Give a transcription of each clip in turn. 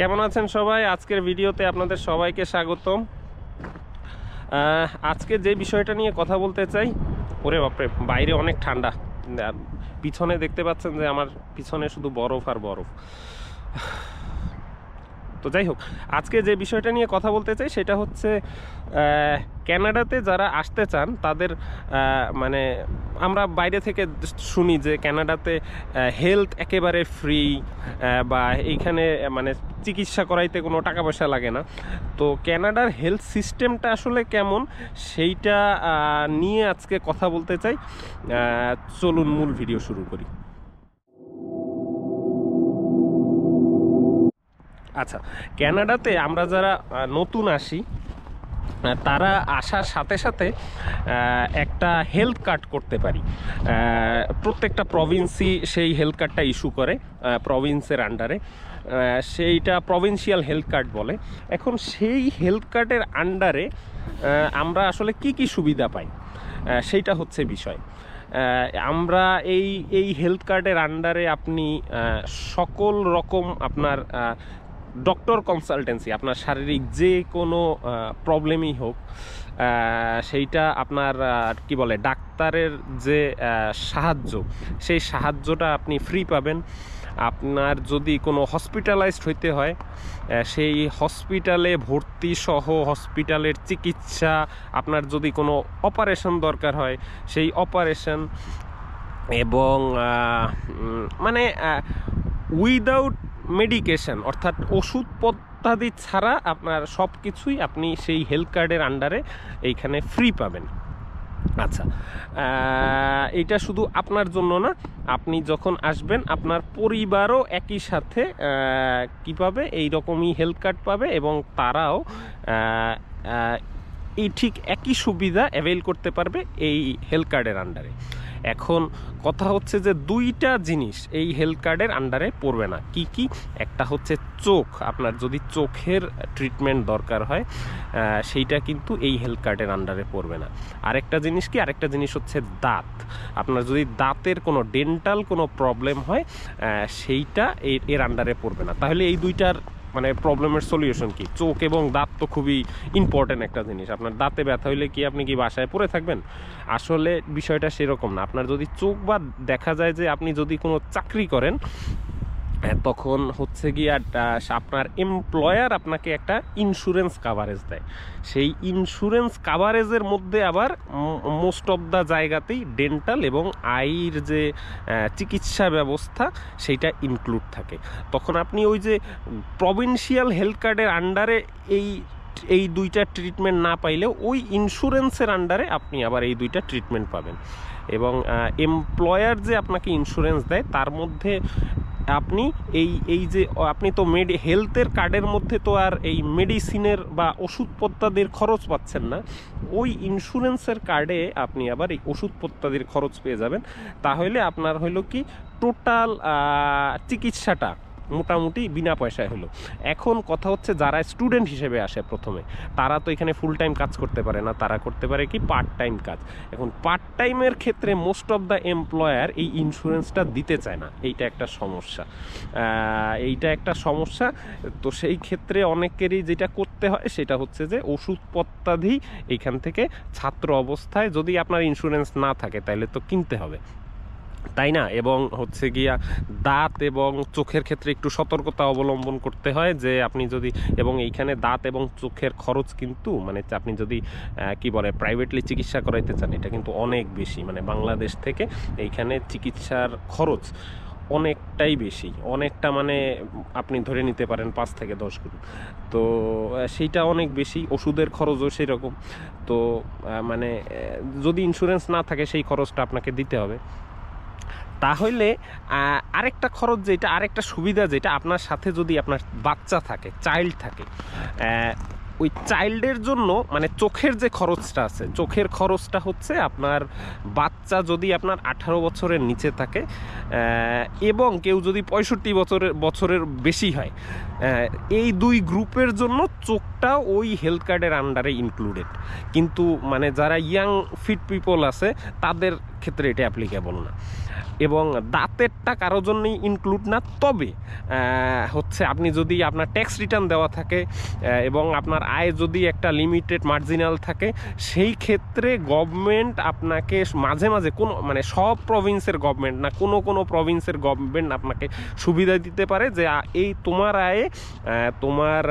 কেমন আছেন সবাই? আজকের ভিডিওতে আপনাদের সবাইকে স্বাগতম। আজকে যে বিষয়টা নিয়ে কথা বলতে চাই, ওরে বাপরে, বাইরে অনেক ঠান্ডা। পিছনে দেখতে পাচ্ছেন যে আমার পিছনে শুধু বরফ আর বরফ। তো যাই হোক, আজকে যে বিষয়টা নিয়ে কথা বলতে চাই, সেটা হচ্ছে ক্যানাডাতে যারা আসতে চান, তাদের মানে আমরা বাইরে থেকে শুনি যে ক্যানাডাতে হেলথ একেবারে ফ্রি বা এইখানে মানে চিকিৎসা করাইতে কোনো টাকা পয়সা লাগে না। তো ক্যানাডার হেলথ সিস্টেমটা আসলে কেমন সেইটা নিয়ে আজকে কথা বলতে চাই। চলুন মূল ভিডিও শুরু করি। আচ্ছা ক্যানাডাতে আমরা যারা নতুন আসি তারা আসার সাথে সাথে একটা হেলথ কার্ড করতে পারি। প্রত্যেকটা প্রভিন্সই সেই হেলথ কার্ডটা ইস্যু করে প্রভিন্সের আন্ডারে সেইটা প্রভিন্সিয়াল হেলথ কার্ড বলে। এখন সেই হেলথ কার্ডের আন্ডারে আমরা আসলে কি কি সুবিধা পাই? সেইটা হচ্ছে বিষয়। আমরা এই এই হেলথ কার্ডের আন্ডারে আপনি সকল রকম আপনার ডক্টর কনসালটেন্সি আপনার শারীরিক যে কোনো প্রবলেমই হোক সেইটা আপনার কি বলে, ডাক্তারের যে সাহায্য, সেই সাহায্যটা আপনি ফ্রি পাবেন। আপনার যদি কোনো হসপিটালাইজড হইতে হয় সেই হসপিটালে ভর্তি সহ হসপিটালের চিকিৎসা, আপনার যদি কোনো অপারেশন দরকার হয়, সেই অপারেশন এবং মানে উইদাউট মেডিকেশন অর্থাৎ ওষুধ পদ্ধতি ছাড়া আপনার সব কিছুই আপনি সেই হেলথ কার্ডের আন্ডারে এইখানে ফ্রি পাবেন। আচ্ছা এটা শুধু আপনার জন্য না, আপনি যখন আসবেন, আপনার পরিবারও একই সাথে কি পাবে? এই রকমই হেলথ কার্ড পাবে এবং তারাও এই ঠিক একই সুবিধা অ্যাভেল করতে পারবে এই হেলথ কার্ডের আন্ডারে এখন কথা হচ্ছে যে দুইটা জিনিস এই হেলথ কার্ডের আন্ডারে পড়বে না। কি কি? একটা হচ্ছে চোখ। আপনার যদি চোখের ট্রিটমেন্ট দরকার হয় সেইটা কিন্তু এই হেলথ কার্ডের আন্ডারে পড়বে না। আরেকটা জিনিস কি? আরেকটা জিনিস হচ্ছে দাঁত। আপনার যদি দাঁতের কোনো ডেন্টাল কোনো প্রবলেম হয় সেইটা এর আন্ডারে পড়বে না। তাহলে এই দুইটার মানে প্রবলেমের সলিউশন কি? চোখ এবং দাঁত তো খুবই ইম্পর্টেন্ট একটা জিনিস। আপনার দাঁতে ব্যথা হইলে কি আপনি কি বাসায় পড়ে থাকবেন? আসলে বিষয়টা সেরকম না। আপনার যদি চোখ বা দেখা যায় যে আপনি যদি কোনো চাকরি করেন তখন হচ্ছে গিয়ে আপনার এমপ্লয়ার আপনাকে একটা ইন্স্যুরেন্স কাভারেজ দেয়। সেই ইন্স্যুরেন্স কাভারেজের মধ্যে আবার মোস্ট অফ দ্য জায়গাতেই ডেন্টাল এবং আইর যে চিকিৎসা ব্যবস্থা সেইটা ইনক্লুড থাকে। তখন আপনি ওই যে প্রভিন্সিয়াল হেলথ কার্ডের আন্ডারে এই এই দুইটা ট্রিটমেন্ট না পাইলে ওই ইন্স্যুরেন্সের আন্ডারে আপনি আবার এই দুইটা ট্রিটমেন্ট পাবেন। এবং এমপ্লয়ার যে আপনাকে ইন্স্যুরেন্স দেয়, তার মধ্যে আপনি এই এই যে আপনি তো মেডি হেলথের কার্ডের মধ্যে তো আর এই মেডিসিনের বা ওষুধপত্রাদির খরচ পাচ্ছেন না। ওই ইন্স্যুরেন্সের কার্ডে আপনি আবার এই ওষুধপত্রাদির খরচ পেয়ে যাবেন। তাহলে আপনার হলো কি টোটাল চিকিৎসাটা মোটামুটি বিনা পয়সায় হলো। এখন কথা হচ্ছে যারা স্টুডেন্ট হিসেবে আসে প্রথমে, তারা তো এখানে ফুল টাইম কাজ করতে পারে না, তারা করতে পারে কি পার্ট টাইম কাজ। এখন পার্ট টাইমের ক্ষেত্রে মোস্ট অফ দ্য এমপ্লয়ার এই ইন্স্যুরেন্সটা দিতে চায় না, এইটা একটা সমস্যা। এইটা একটা সমস্যা। তো সেই ক্ষেত্রে অনেকেরই যেটা করতে হয় সেটা হচ্ছে যে ওষুধপত্রাদি এইখান থেকে ছাত্র অবস্থায় যদি আপনার ইন্স্যুরেন্স না থাকে তাহলে তো কিনতে হবে। তাই না? এবং হচ্ছে গিয়া দাঁত এবং চোখের ক্ষেত্রে একটু সতর্কতা অবলম্বন করতে হয় যে আপনি যদি, এবং এইখানে দাঁত এবং চোখের খরচ কিন্তু মানে আপনি যদি কি বলে প্রাইভেটলি চিকিৎসা করাইতে চান, এটা কিন্তু অনেক বেশি। মানে বাংলাদেশ থেকে এইখানে চিকিৎসার খরচ অনেকটাই বেশি। অনেকটা মানে আপনি ধরে নিতে পারেন পাঁচ থেকে দশ গুণ। তো সেইটা অনেক বেশি, ওষুধের খরচও সেই রকম তো মানে যদি ইন্স্যুরেন্স না থাকে সেই খরচটা আপনাকে দিতে হবে। তাহলে আরেকটা খরচ যেটা, আরেকটা সুবিধা যেটা আপনার সাথে যদি আপনার বাচ্চা থাকে চাইল্ড থাকে ওই চাইল্ডের জন্য মানে চোখের যে খরচটা আছে, চোখের খরচটা হচ্ছে আপনার বাচ্চা যদি আপনার আঠারো বছরের নিচে থাকে এবং কেউ যদি পঁয়ষট্টি বছরের বছরের বেশি হয় এই দুই গ্রুপের জন্য চোখটা ওই হেলথ কার্ডের আন্ডারে ইনক্লুডেড কিন্তু মানে যারা ইয়াং ফিট পিপল আছে, তাদের ক্ষেত্রে এটা অ্যাপ্লিকেবল না। এবং দাঁতেরটা কারও জন্যই ইনক্লুড না। তবে হচ্ছে আপনি যদি আপনার ট্যাক্স রিটার্ন দেওয়া থাকে এবং আপনার আয় যদি একটা লিমিটেড মার্জিনাল থাকে, সেই ক্ষেত্রে গভর্নমেন্ট আপনাকে মাঝে মাঝে কোনো মানে সব প্রভিন্সের গভর্নমেন্ট না, কোনো কোনো প্রভিন্সের গভর্নমেন্ট আপনাকে সুবিধা দিতে পারে যে এই তোমার আয়ে তোমার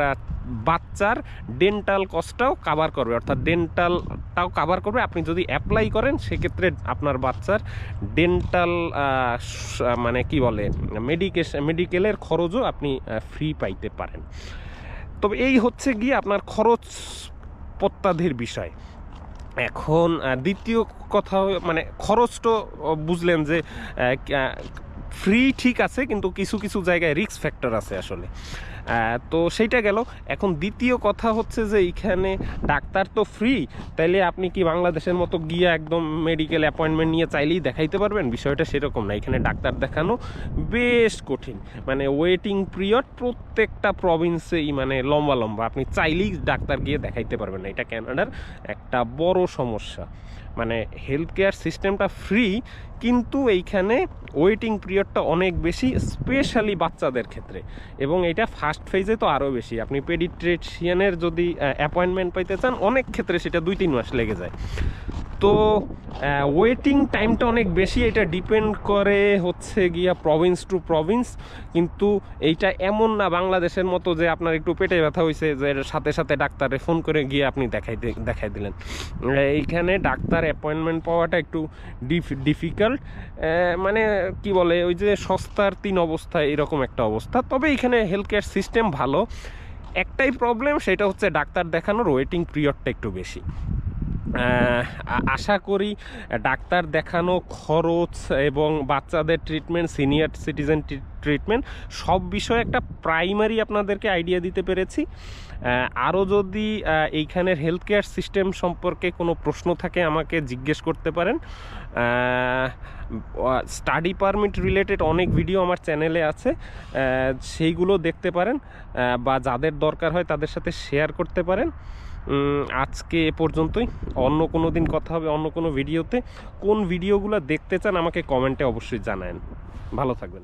বাচ্চার ডেন্টাল কস্টটাও কাভার করবে। অর্থাৎ ডেন্টালটাও কাভার করবে। আপনি যদি অ্যাপ্লাই করেন, সেক্ষেত্রে আপনার বাচ্চার ডেন্টাল মানে কি বলে মেডিকেশন মেডিকেলের খরচও আপনি ফ্রি পাইতে পারেন। তবে এই হচ্ছে গিয়ে আপনার খরচ প্রত্যাধির বিষয়। এখন দ্বিতীয় কথা মানে খরচ তো বুঝলেন যে ফ্রি ঠিক আছে, কিন্তু কিছু কিছু জায়গায় রিস্ক ফ্যাক্টর আছে আসলে। তো সেইটা গেল। এখন দ্বিতীয় কথা হচ্ছে যে এইখানে ডাক্তার তো ফ্রি তাইলে আপনি কি বাংলাদেশের মতো গিয়ে একদম মেডিকেল অ্যাপয়েন্টমেন্ট নিয়ে চাইলেই দেখাইতে পারবেন? বিষয়টা সেরকম না। এখানে ডাক্তার দেখানো বেশ কঠিন। মানে ওয়েটিং পিরিয়ড প্রত্যেকটা প্রভিন্সেই মানে লম্বা লম্বা। আপনি চাইলেই ডাক্তার গিয়ে দেখাইতে পারবেন না। এটা ক্যানাডার একটা বড় সমস্যা। মানে হেলথ কেয়ার সিস্টেমটা ফ্রি কিন্তু এইখানে ওয়েটিং পিরিয়ডটা অনেক বেশি স্পেশালি বাচ্চাদের ক্ষেত্রে। এবং এটা ফার্স্ট ফেজে তো আরও বেশি। আপনি পেডিট্রেশিয়ানের যদি অ্যাপয়েন্টমেন্ট পাইতে চান, অনেক ক্ষেত্রে সেটা দুই তিন মাস লেগে যায়। তো ওয়েটিং টাইমটা অনেক বেশি। এটা ডিপেন্ড করে হচ্ছে গিয়া প্রভিন্স টু প্রভিন্স কিন্তু এইটা এমন না বাংলাদেশের মতো যে আপনার একটু পেটে ব্যথা হয়েছে যে সাথে সাথে ডাক্তারে ফোন করে গিয়ে আপনি দেখাই দেখাই দিলেন। এইখানে ডাক্তার অ্যাপয়েন্টমেন্ট পাওয়াটা একটু ডিফিকাল্ট মানে কি বলে, ওই যে সস্তার তিন অবস্থা, এরকম একটা অবস্থা। তবে এখানে হেলথ কেয়ার সিস্টেম ভালো। একটাই প্রবলেম সেটা হচ্ছে ডাক্তার দেখানোর ওয়েটিং পিরিয়ডটা একটু বেশি। আশা করি ডাক্তার দেখানো খরচ এবং বাচ্চাদের ট্রিটমেন্ট সিনিয়র সিটিজেন ট্রিটমেন্ট সব বিষয়ে একটা প্রাইমারি আপনাদেরকে আইডিয়া দিতে পেরেছি। আরও যদি এইখানের হেলথ কেয়ার সিস্টেম সম্পর্কে কোনো প্রশ্ন থাকে আমাকে জিজ্ঞেস করতে পারেন। স্টাডি পারমিট রিলেটেড অনেক ভিডিও আমার চ্যানেলে আছে। সেইগুলো দেখতে পারেন বা যাদের দরকার হয় তাদের সাথে শেয়ার করতে পারেন। আজকে এ পর্যন্তই। অন্য কোনো দিন কথা হবে, অন্য কোনো ভিডিওতে। কোন ভিডিওগুলো দেখতে চান আমাকে কমেন্টে অবশ্যই জানান ভালো থাকবেন।